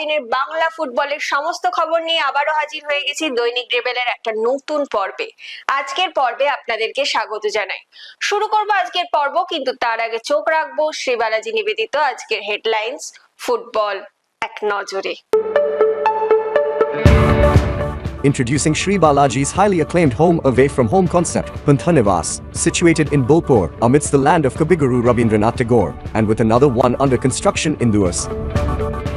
দিনের বাংলা ফুটবলের সমস্ত খবর নিয়ে আবারও হাজির হয়ে গেছি দৈনিক রেবেলের একটা নতুন পর্বে আজকের পর্বে আপনাদেরকে স্বাগত জানাই শুরু করব আজকের পর্ব কিন্তু তার আগে চোখ রাখব শ্রীবালাজি নিবেদিত আজকের হেডলাইন্স ফুটবল এক নজরে Introducing Sri Balaji's highly acclaimed home away from home concept, Panthanivas, situated in Bolpur, amidst the land of Kabiguru Rabindranath Tagore, and with another one under construction in Duas.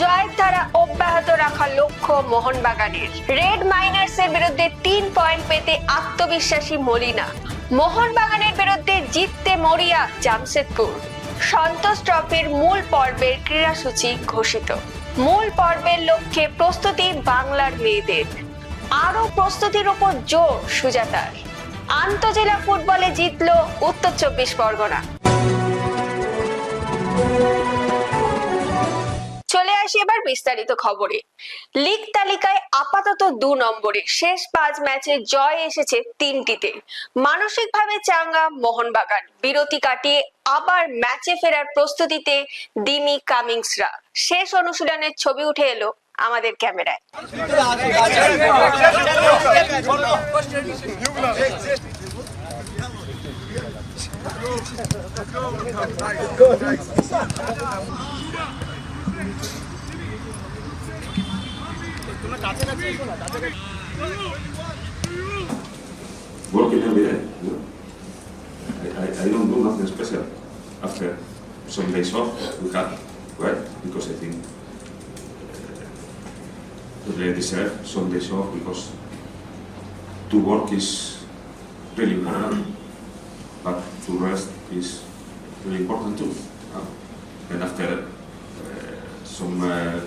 জয়ের ধারা অব্যাহত রাখার লক্ষ্য মোহনবাগানের। Red মাইনার্সের বিরুদ্ধে তিন পয়েন্ট পেতে আত্মবিশ্বাসী মলিনা। মোহনবাগানের বিরুদ্ধে জিততে মরিয়া জামশেদপুর। সন্তোষ ট্রফির মূল পর্বের ক্রীড়াসূচি ঘোষিত। মূল পর্বের লক্ষ্যে প্রস্তুতি বাংলার মেয়েদের। আরও প্রস্তুতির উপর জোর সুজাতার। আন্তজেলা ফুটবলে জিতল উত্তর চব্বিশ পরগনা। চলে আসি এবার বিস্তারিত খবরে। লিগ তালিকায় আপাতত দু নম্বরে। শেষ পাঁচ ম্যাচে জয় এসেছে তিনটিতে। মানসিকভাবে চাঙ্গা মোহনবাগান। বিরতি কাটিয়ে আবার ম্যাচে ফেরার প্রস্তুতিতে দিমি কামিংসরা। শেষ অনুশীলনের ছবি উঠে এলো আমাদের ক্যামেরায়। working every day. You know? I, I, I don't do nothing special after some days off we had, right? Because I think uh, they deserve some days off because to work is really important, but to rest is really important too. And after uh, some uh,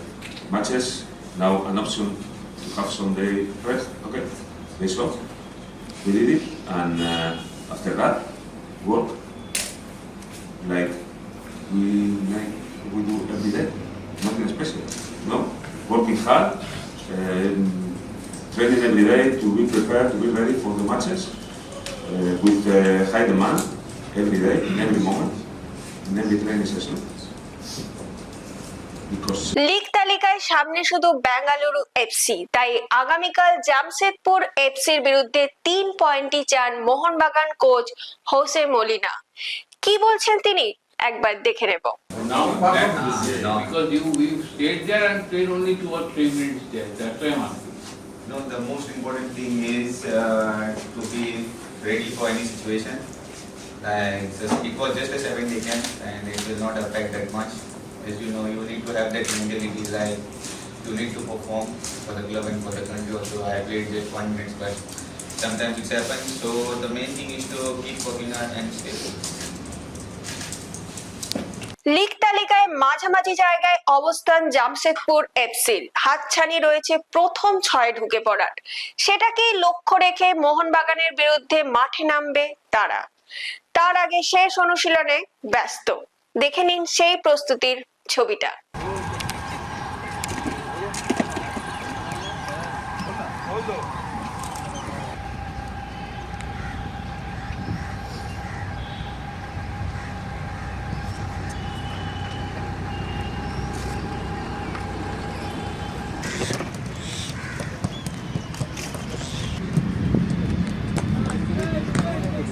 matches, now an option to have some day rest, okay, this one. we did it, and uh, after that, work like we like we do every day, nothing special. No, working hard, um, training every day to be prepared, to be ready for the matches, uh, with uh, high demand every day, in every moment, in every training session. Because তালিকায় সামনে শুধু Bengaluru FC তাই আগামীকাল জামশেদপুর এফসির বিরুদ্ধে তিন পয়েন্টই চান Mohun Bagan coach Jose Molina কি বলছেন তিনি একবার দেখে নেব. No, the most important thing is uh, to be ready for any situation. Like just, it was just a seven day camp and it will not affect that much. As you know, you need to have that mentality like you need to perform for the club and for the country also. I played just one minute but sometimes it's happened. So the main thing is to keep working hard and stay focused. League তালিকায় মাঝামাঝি জায়গায় অবস্থান জামশেদপুর এফসির হাতছানি রয়েছে প্রথম ছয়ে ঢুকে পড়ার সেটাকেই লক্ষ্য রেখে মোহনবাগানের বিরুদ্ধে মাঠে নামবে তারা তার আগে শেষ অনুশীলনে ব্যস্ত দেখে নিন সেই প্রস্তুতির ছবিটা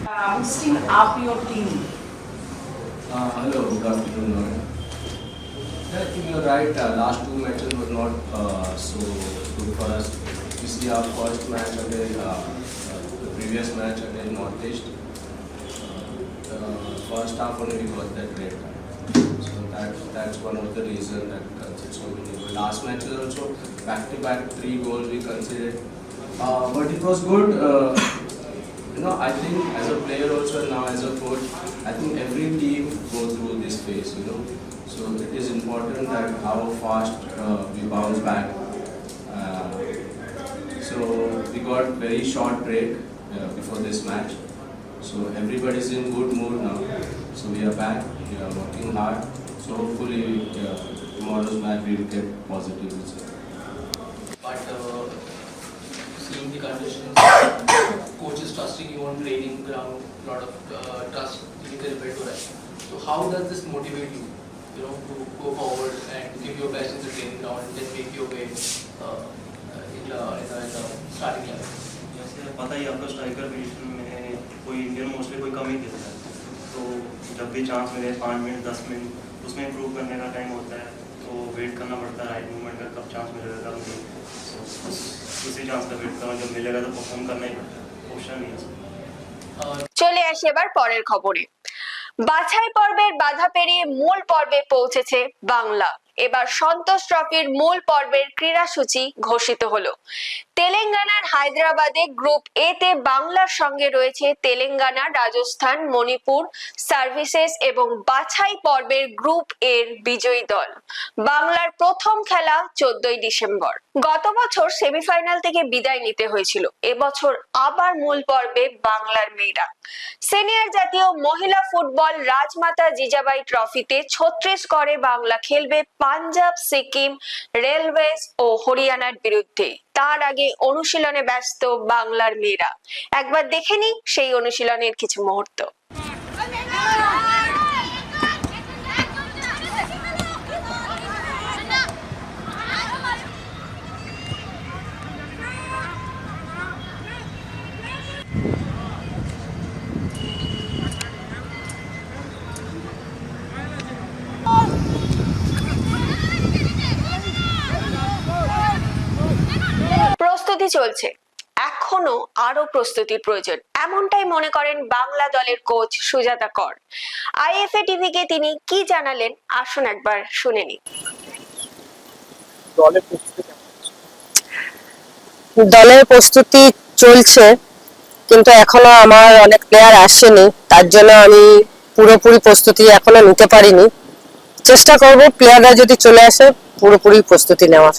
uh, boosting up your team. Uh, Hello, good afternoon. Right. Uh, Last two matches were not uh, so good for us. You see our first match again, uh, the previous match against Northeast. the First half only we got that red. So that, that's one of the reasons that conceded so many. Last match is also back-to-back three goals we conceded. Uh, But it was good. uh, you know, I think as a player also and now as a coach, I think every team go through this phase, you know. So it is important that how fast uh, we bounce back. Uh, so we got very short break uh, before this match. So everybody's in good mood now. So we are back. We are working hard. So hopefully uh, tomorrow's match we will get positive result. but uh, seeing the conditions, coach is trusting you on training ground, lot of uh, trust built to rest. So how does this motivate you, you know, to go forward and give your best in the training ground and then make your way uh, in the in the, in the starting level? जैसे पता ही है आपको striker position में कोई Indian mostly कोई कम ही खेलता है तो जब भी चांस मिले पाँच मिनट दस मिनट उसमें इम्प्रूव करने का टाइम होता है तो वेट करना पड़ता है राइट मूवमेंट का कब चांस मिलेगा कब नहीं तो बस उसी चांस का वेट करना जब मिलेगा तो परफॉर्म करना ही पड़ता है ऑप्शन नहीं है उसमें Uh, চলে আসি এবার পরের খবরে বাছাই পর্বের বাধা পেরিয়ে মূল পর্বে পৌঁছেছে বাংলা। এবার সন্তোষ ট্রফির মূল পর্বের ক্রীড়াসূচি ঘোষিত হলো। তেলেঙ্গানার হায়দ্রাবাদে গ্রুপ এ তে বাংলার সঙ্গে রয়েছে তেলেঙ্গানা, রাজস্থান, মণিপুর সার্ভিসেস এবং বাছাই পর্বের গ্রুপ এর বিজয়ী দল। বাংলার প্রথম খেলা চোদ্দই ডিসেম্বর। গত বছর সেমিফাইনাল থেকে বিদায় নিতে হয়েছিল। এবছর আবার মূল পর্বে বাংলার মেয়েরা। সিনিয়র জাতীয় মহিলা ফুটবল রাজমাতা জিজাবাই ট্রফিতে ছত্রিশগড়ে বাংলা খেলবে পাঞ্জাব, সিকিম রেলওয়েজ ও হরিয়ানার বিরুদ্ধে। তার আগে অনুশীলনে ব্যস্ত বাংলার মেয়েরা। একবার দেখে নিই সেই অনুশীলনের কিছু মুহূর্ত প্রস্তুতি চলছে। এখনও আরও প্রস্তুতির প্রয়োজন। এমনটাই মনে করেন বাংলা দলের কোচ সুজাতা কর। আইএফএ টিভিকে তিনি কি জানালেন? আসুন একবার শুনে নিই। দলের প্রস্তুতি চলছে? কিন্তু এখনও আমার অনেক প্লেয়ার আসেনি। তার জন্য আমি পুরোপুরি প্রস্তুতি এখনও নিতে পারিনি। চেষ্টা করব প্লেয়াররা যদি চলে আসে পুরোপুরি প্রস্তুতি নেওয়ার।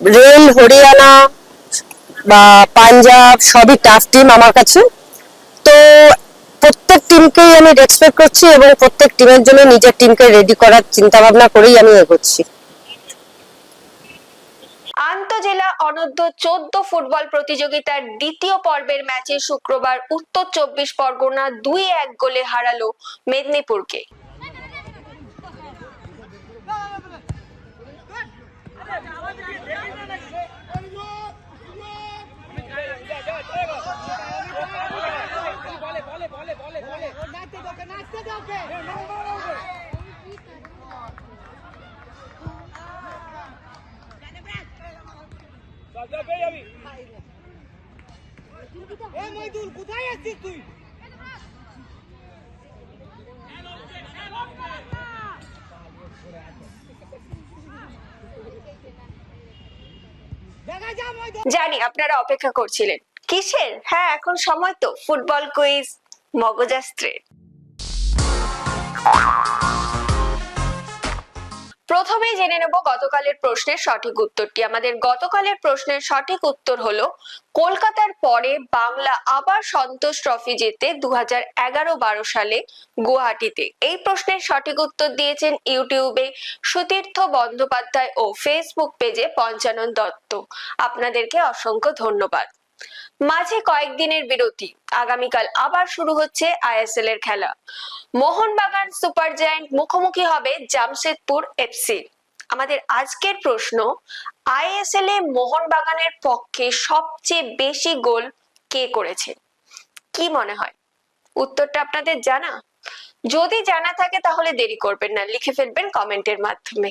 রেল হরিয়ানা বা পাঞ্জাব সবই টাফ টিম আমার কাছে। তো প্রত্যেক টিমকেই আমি রেসপেক্ট করছি এবং প্রত্যেক টিমের জন্য নিজের টিমকে রেডি করার চিন্তা ভাবনা করেই আমি এগোচ্ছি। আন্তজেলা অনূর্ধ্ব চোদ্দ ফুটবল প্রতিযোগিতার দ্বিতীয় পর্বের ম্যাচে শুক্রবার উত্তর চব্বিশ পরগনা দুই এক গোলে হারালো মেদিনীপুরকে। জানি আপনারা অপেক্ষা করছিলেন। কিসের? হ্যাঁ এখন সময় তো। ফুটবল কুইজ মগজাস্ত্রের প্রথমেই জেনে নেব গতকালের প্রশ্নের সঠিক উত্তরটি। আমাদের গতকালের প্রশ্নের সঠিক উত্তর হলো, কলকাতার পরে বাংলা আবার সন্তোষ ট্রফি জেতে দু হাজার এগারো বারো সালে গুয়াহাটিতে। এই প্রশ্নের সঠিক উত্তর দিয়েছেন ইউটিউবে সুতীর্থ বন্দ্যোপাধ্যায় ও ফেসবুক পেজে পঞ্চানন দত্ত। আপনাদেরকে অসংখ্য ধন্যবাদ। মাঝে কয়েকদিনের বিরতি। আগামীকাল আবার শুরু হচ্ছে আইএসএল এর খেলা। মোহনবাগান সুপার জায়ান্ট মুখোমুখি হবে জামশেদপুর এফসি। আমাদের আজকের প্রশ্ন, আইএসএল এ মোহনবাগানের পক্ষে সবচেয়ে বেশি গোল কে করেছে? কি মনে হয়? উত্তরটা আপনাদের জানা? যদি জানা থাকে তাহলে দেরি করবেন না, লিখে ফেলবেন কমেন্টের মাধ্যমে।